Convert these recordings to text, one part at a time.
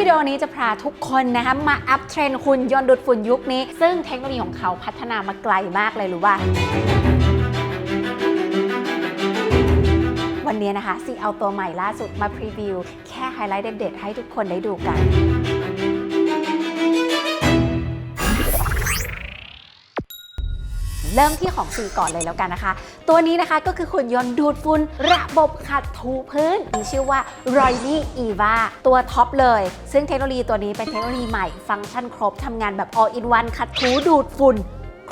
วิดีโอนี้จะพาทุกคนนะคะมาอัพเทรนด์หุ่นยนต์ดูดฝุ่นยุคนี้ ซึ่งเทคโนโลยีของเขาพัฒนามาไกลมากเลยรู้ป่ะวันนี้นะคะซีเอาตัวใหม่ล่าสุดมาพรีวิว แค่ไฮไลท์เด็ดๆให้ทุกคนได้ดูกัน เริ่มที่ของซีก่อนเลยแล้วกันนะคะ ตัวนี้นะคะก็คือหุ่นยนต์ดูดฝุ่นระบบขัดถูพื้น มีชื่อว่า r o y l y Eva ตัวท็อปเลย ซึ่งเทคโนโลยีตัวนี้เป็นเทคโนโลยีใหม่ ฟังก์ชันครบทำงานแบบ all in one ขัดถูดูดฝุ่น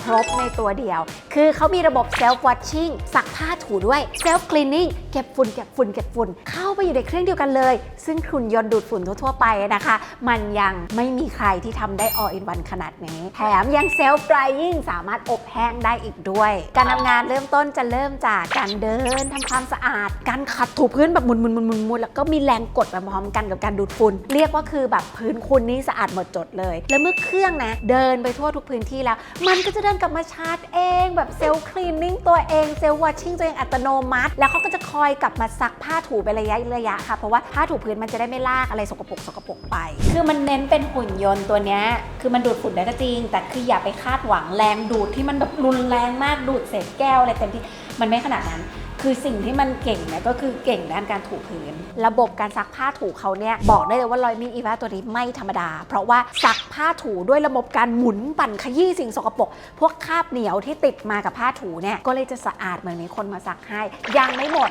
ครบในตัวเดียว คือเขามีระบบ self washing ซักผ้าถูด้วย self cleaning เก็บฝุ่นเก็บฝุ่นเก็บฝุ่นเข้าไปอยู่ในเครื่องเดียวกันเลย ซึ่งหุ่นยนต์ดูดฝุ่นทั่วๆไปนะคะ มันยังไม่มีใครที่ทำได้ all in one ขนาดนี้ แถมยัง self drying สามารถอบแห้งได้อีกด้วย การทำงานเริ่มต้นจะเริ่มจากการเดินทำความสะอาด การขัดถูพื้นแบบหมุนๆๆๆแล้วก็มีแรงกดไปพร้อมกันกับการดูดฝุ่นเรียกว่าคือแบบพื้นคุณนี่สะอาดหมดจดเลย แล้วเมื่อเครื่องนะ เดินไปทั่วทุกพื้นที่แล้ว มันก็จะเดินกลับมาชาร์จเองแบบเซลล์คลีนนิ่งตัวเองเซลล์วอชชิ่งตัวเองอัตโนมัติ แล้วเขาก็จะคอยกลับมาซักผ้าถูไประยะระยะค่ะ เพราะว่าผ้าถูพื้นมันจะได้ไม่ลากอะไรสกปรกสกปรกไป คือมันเน้นเป็นหุ่นยนต์ตัวเนี้ยคือมันดูดฝุ่นได้ก็จริง แต่คืออย่าไปคาดหวังแรงดูดที่มันแบบรุนแรงมากดูดเศษแก้วอะไรเต็มที่มันไม่ขนาดนั้น คือสิ่งที่มันเก่งเนี่ยก็คือเก่งด้านการถูพื้น ระบบการซักผ้าถูเขาเนี่ยบอกได้เลยว่าลอยมีอีวาตัวนี้ไม่ธรรมดา เพราะว่าซักผ้าถูด้วยระบบการหมุนปั่นขยี้สิ่งสกปรกพวกคราบเหนียวที่ติดมากับผ้าถูเนี่ยก็เลยจะสะอาดเหมือนมีคนมาซักให้ ยังไม่หมด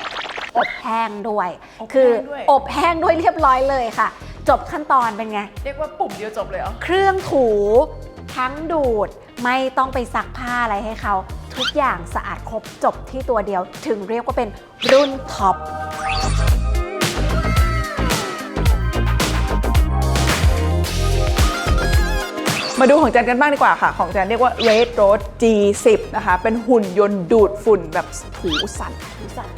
อบแห้งด้วยอบแห้งคือด้วยอบแห้งด้วยเรียบร้อยเลยค่ะ จบขั้นตอนเป็นไง เรียกว่าปุ่มเดียวจบเลยเหรอเครื่องถูทั้งดูดไม่ต้องไปซักผ้าอะไรให้เขา ทุกอย่างสะอาดครบจบที่ตัวเดียว ถึงเรียกว่าเป็นรุ่นท็อป มาดูของจันกันบ้างดีกว่าค่ะ ของจันเรียกว่า Red Road G10 นะคะ เป็นหุ่นยนต์ดูดฝุ่นแบบถูสั่น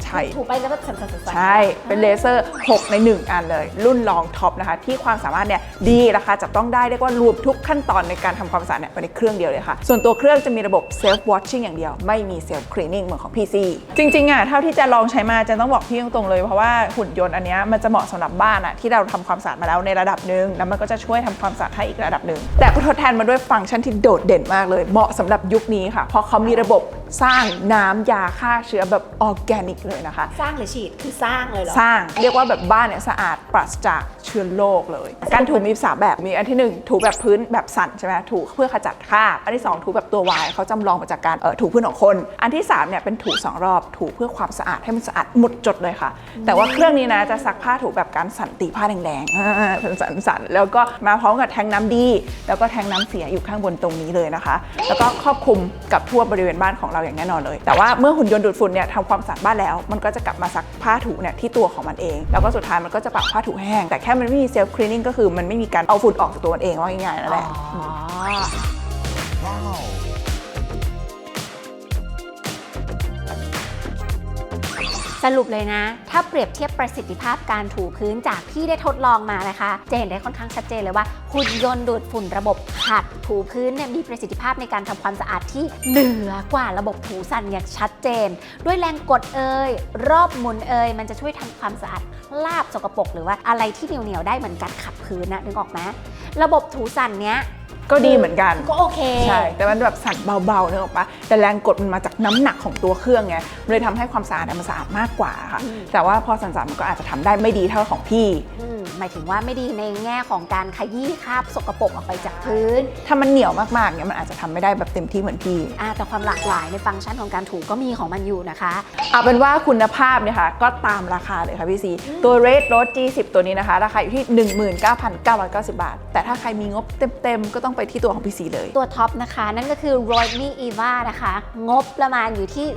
ใช่ ถูไปแล้วก็สั่นๆๆๆ ใช่ เป็นเลเซอร์ 6 ใน 1 อันเลย รุ่นรองท็อปนะคะ ที่ความสามารถเนี่ยดีราคาจับต้องได้เรียกว่ารวมทุกขั้นตอนในการทำความสะอาดเนี่ยไปในเครื่องเดียวเลยค่ะ ส่วนตัวเครื่องจะมีระบบ self washing อย่างเดียว ไม่มี self cleaning เหมือนของ PC จริงๆอะเท่าที่จะลองใช้มาจะต้องบอกพี่ตรงๆเลย เพราะว่าหุ่นยนต์อันเนี้ยมันจะเหมาะสำหรับบ้านอะที่เราทำความสะอาดมาแล้วในระดับหนึ่งแล้วมันก็จะช่วยทำความสะอาดให้อีกระดับหนึ่งแต่ก็ทดแทนมาด้วยฟังก์ชันที่โดดเด่นมากเลย เหมาะสำหรับยุคนี้ค่ะ เพราะเขามีระบบ สร้างน้ำยาฆ่าเชื้อแบบออร์แกนิกเลยนะคะ สร้างหรือฉีดคือสร้างเลยเหรอ สร้างเรียกว่าแบบบ้านเนี่ยสะอาดปราศจากเชื้อโรคเลย การถูมีสามแบบมีอันที่หนึ่งถูแบบพื้นแบบสั่นใช่ไหมถูเพื่อขจัดคราบอันที่สองถูแบบตัววายเขาจำลองมาจากการเออถูพื้นของคน อันที่สามเนี่ยเป็นถูสองรอบถูเพื่อความสะอาดให้มันสะอาดหมดจดเลยค่ะ แต่ว่าเครื่องนี้นะจะซักผ้าถูแบบการสั่นตีผ้าแดงๆอ่าเป็นสั่นสั่นๆแล้วก็มาพร้อมกับแทงน้ำดี แล้วก็แทงน้ำเสียอยู่ข้างบนตรงนี้เลยนะคะ แล้วก็ครอบคลุมกับทั่วบริเวณบ้านของเราอย่างแน่นอนเลย แต่ว่าเมื่อหุ่นยนต์ดูดฝุ่นเนี่ยทำความสะอาดบ้านแล้ว มันก็จะกลับมาซักผ้าถูเนี่ยที่ตัวของมันเอง แล้วก็สุดท้ายมันก็จะปรับผ้าถูแห้ง แต่แค่มันไม่มีเซลฟ์คลีนนิ่งก็คือมันไม่มีการเอาฝุ่นออกจากตัวมันเองว่าง่ายๆนั่นแหละอ๋ สรุปเลยนะ ถ้าเปรียบเทียบประสิทธิภาพการถูพื้นจากที่ได้ทดลองมานะคะ จะเห็นได้ค่อนข้างชัดเจนเลยว่าหุ่นยนต์ดูดฝุ่นระบบขัดถูพื้นเนี่ยมีประสิทธิภาพในการทำความสะอาดที่เหนือกว่าระบบถูสั่นอย่างชัดเจน ด้วยแรงกดเอ่ยรอบหมุนเอ่ยมันจะช่วยทำความสะอาดลาบสกปรกหรือว่าอะไรที่เหนียวๆได้เหมือนกันขัดพื้นนะนึกออกไหมระบบถูสั่นเนี้ย ก็ดีเหมือนกัน ก็โอเค ใช่ แต่มันแบบสั่นเบาๆนึกออกปะแต่แรงกดมันมาจากน้ำหนักของตัวเครื่องไงมันเลยทำให้ความสะอาดเนี่ยมันสะอาดมากกว่าค่ะอืมแต่ว่าพอสั่นๆมันก็อาจจะทำได้ไม่ดีเท่าของพี่อืมหมายถึงว่าไม่ดีในแง่ของการขยี้คราบสกปรกออกไปจากพื้น ถ้ามันเหนียวมากๆเนี่ยมันอาจจะทำไม่ได้แบบเต็มที่เหมือนพี่อ่าแต่ความหลากหลายในฟังก์ชันของการถูก็มีของมันอยู่นะคะ เอาเป็นว่าคุณภาพเนี่ยค่ะก็ตามราคาเลยค่ะพี่ซีตัว Red Road G10 ตัวนี้นะคะ ราคาอยู่ที่ 19,990 บาท แต่ถ้าใครมีงบเต็มๆก็ต้องไปที่ตัวของพี่ซีเลย ตัวท็อปนะคะ นั่นก็คือ r o y m y Eva นะคะ งบประมาณอยู่ที่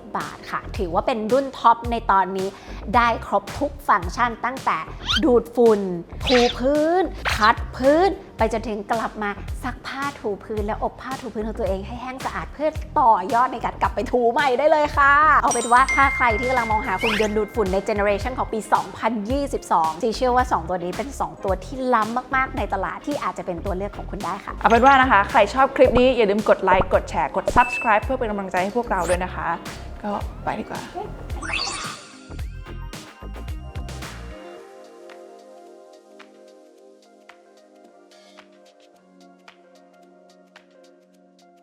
29,990 บาทค่ะ ถือว่าเป็นรุ่นท็อปในตอนนี้ ได้ครบทุกฟังก์ชันตั้งแต่ดูดฝุ่นถูพื้น คัดพื้น ไปจนถึงกลับมาซักผ้าถูพื้น และอบผ้าถูพื้นของตัวเองให้แห้งสะอาดเพื่อต่อยอดในการกลับไปถูใหม่ได้เลยค่ะ เอาเป็นว่าถ้าใครที่กำลังมองหาหุ่นยนต์ดูดฝุ่นในเจเนอเรชันของปี 2022จีเชื่อว่า 2 ตัวนี้เป็น 2 ตัวที่ล้ำมากๆในตลาดที่อาจจะเป็นตัวเลือกของคุณได้ค่ะ เอาเป็นว่านะคะ ใครชอบคลิปนี้อย่าลืมกดไลค์กดแชร์กด subscribe เพื่อเป็นกำลังใจให้พวกเราด้วยนะคะ ก็ไปดีกว่า